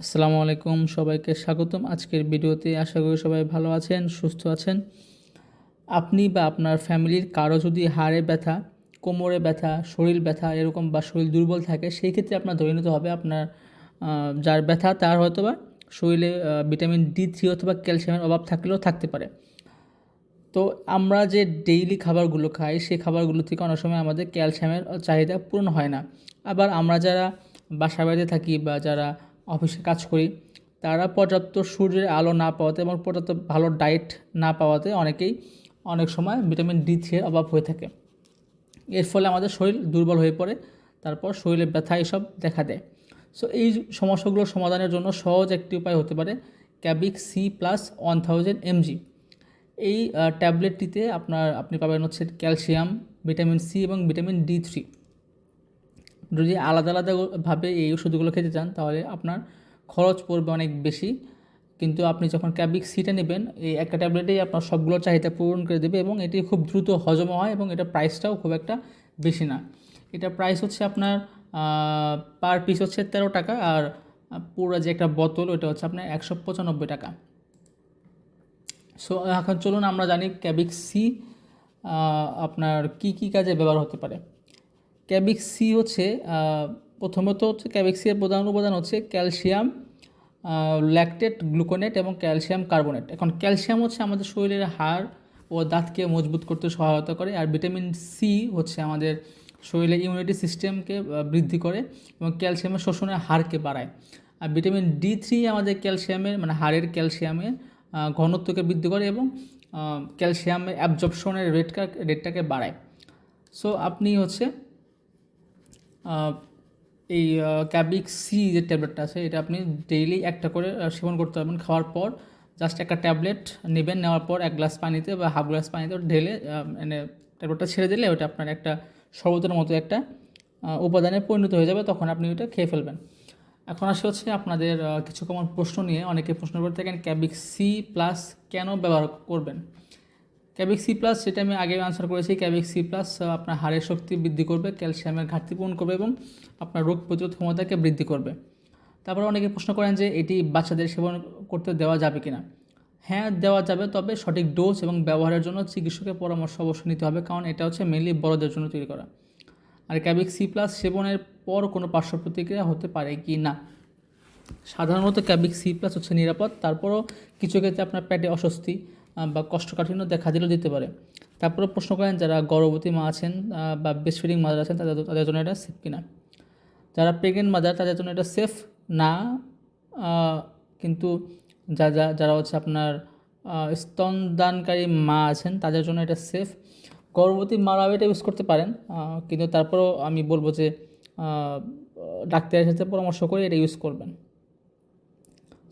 আসসালামু আলাইকুম, সবাইকে স্বাগতম। আজকের ভিডিওতে আশা করি সবাই ভালো আছেন, সুস্থ আছেন। আপনি বা আপনার ফ্যামিলির কারও যদি হাড়ে ব্যথা, কোমরে ব্যথা, শরীর ব্যথা এরকম বা শরীর দুর্বল থাকে, সেই ক্ষেত্রে আপনার ধরে নিতে হবে আপনার যার ব্যথা তার হয়তো বা শরীরে ভিটামিন ডি থ্রি অথবা ক্যালসিয়ামের অভাব থাকলেও থাকতে পারে। তো আমরা যে ডেইলি খাবারগুলো খাই, সেই খাবারগুলো থেকে অনেক সময় আমাদের ক্যালসিয়ামের চাহিদা পূরণ হয় না। আবার আমরা যারা বাসা বাড়িতে থাকি বা যারা অফিসে কাজ করি, তারা পর্যাপ্ত সূর্যের আলো না পাওয়াতে এবং পর্যাপ্ত ভালো ডায়েট না পাওয়াতে অনেকেই অনেক সময় ভিটামিন ডি থ্রি এর অভাব হয়ে থাকে। এর ফলে আমাদের শরীর দুর্বল হয়ে পড়ে, তারপর শরীরে ব্যথা এসব দেখা দেয়। সো এই সমস্যাগুলো সমাধানের জন্য সহজ একটি উপায় হতে পারে ক্যাবিক C plus one thousand mg. এই ট্যাবলেটটিতে আপনার, আপনি পাবেন হচ্ছে ক্যালসিয়াম, ভিটামিন সি এবং ভিটামিন ডি থ্রি। যদি আলাদা আলাদাভাবে এই ওষুধগুলো খেতে চান, তাহলে আপনার খরচ পড়বে অনেক বেশি। কিন্তু আপনি যখন ক্যাবিক সিটা নেবেন, এই একটা ট্যাবলেটেই আপনার সবগুলো চাহিদা পূরণ করে দেবে এবং এটি খুব দ্রুত হজম হয় এবং এটা প্রাইসটাও খুব একটা বেশি না। এটা প্রাইস হচ্ছে আপনার পার পিস হচ্ছে তেরো টাকা আর পুরো যে একটা বোতল ওটা হচ্ছে আপনার একশো পঁচানব্বই টাকা। সো এখন চলুন আমরা জানি ক্যাবিক সি আপনার কি কি কাজে ব্যবহার হতে পারে। ক্যাবিক সি হচ্ছে প্রথমত হচ্ছে ক্যাবিক সি এর প্রধান উপাদান হচ্ছে ক্যালসিয়াম ল্যাকটেট, গ্লুকোনেট এবং ক্যালসিয়াম কার্বোনেট। এখন ক্যালসিয়াম হচ্ছে আমাদের শরীরের হাড় ও দাঁতকে মজবুত করতে সহায়তা করে আর ভিটামিন সি হচ্ছে আমাদের শরীরের ইমিউনিটি সিস্টেমকে বৃদ্ধি করে এবং ক্যালসিয়ামের শোষণের হারকে বাড়ায়। আর ভিটামিন ডি থ্রি আমাদের ক্যালসিয়ামের মানে হাড়ের ক্যালসিয়ামের ঘনত্বকে বৃদ্ধি করে এবং ক্যালসিয়ামের অ্যাবজর্পশনের রেটটা রেটটাকে বাড়ায়। সো আপনি হচ্ছে এই ক্যাবিক সি যে ট্যাবলেটটা আছে, এটা আপনি ডেইলি একটা করে সেবন করতে পারবেন। খাওয়ার পর জাস্ট একটা ট্যাবলেট নেবেন, নেওয়ার পর এক গ্লাস পানিতে বা হাফ গ্লাস পানিতে ঢেলে মানে ট্যাবলেটটা ছেড়ে দিলে ওটা আপনার একটা শরবতের মতো একটা উপাদানে পরিণত হয়ে যাবে, তখন আপনি ওটা খেয়ে ফেলবেন। এখন আসে হচ্ছে আপনাদের কিছু কমন প্রশ্ন নিয়ে। অনেকে প্রশ্ন করে থাকেন ক্যাবিক সি প্লাস কেন ব্যবহার করবেন? ক্যাবিক সি প্লাস সেটা আমি আগে আনসার করেছি। ক্যাবিক সি প্লাস আপনার হাড়ের শক্তি বৃদ্ধি করবে ক্যালসিয়ামের ঘাটতি পূরণ করবে এবং আপনার রোগ প্রতিরোধ ক্ষমতাকে বৃদ্ধি করবে। তারপরে অনেকে প্রশ্ন করেন যে, এটি বাচ্চাদের সেবন করতে দেওয়া যাবে কিনা? হ্যাঁ দেওয়া যাবে, তবে সঠিক ডোজ এবং ব্যবহারের জন্য চিকিৎসকের পরামর্শ অবশ্যই নিতে হবে, কারণ এটা হচ্ছে মেনলি বড়দের জন্য তৈরি করা। আর ক্যাবিক সি প্লাস সেবনের পর কোনো পার্শ্ব প্রতিক্রিয়া হতে পারে কি না? সাধারণত ক্যাবিক সি প্লাস হচ্ছে নিরাপদ, তারপরও কিছু ক্ষেত্রে আপনার পেটে অস্বস্তি বা কষ্টকাঠিন্য দেখা দিলেও দিতে পারে। তারপরে প্রশ্ন করেন যারা গর্ভবতী মা আছেন বা ব্রেস্ট ফিডিং মাদার আছেন, তাদের তাদের জন্য এটা সেফ কিনা? যারা প্রেগনেন্ট মাদার তাদের জন্য এটা সেফ না কিন্তু যা যা, যারা হচ্ছে আপনার স্তনদানকারী মা আছেন, তাদের জন্য এটা সেফ গর্ভবতী মারাও এটা ইউজ করতে পারেন কিন্তু তারপরেও আমি বলব যে ডাক্তারের সাথে পরামর্শ করে এটা ইউজ করবেন।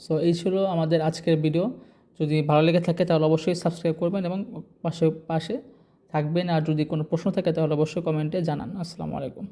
সো এই ছিল আমাদের আজকের ভিডিও যদি ভালো লেগে থাকে তাহলে অবশ্যই সাবস্ক্রাইব করবেন এবং পাশে পাশে থাকবেন। আর যদি কোনো প্রশ্ন থাকে তাহলে অবশ্যই কমেন্টে জানান। আসসালামু আলাইকুম।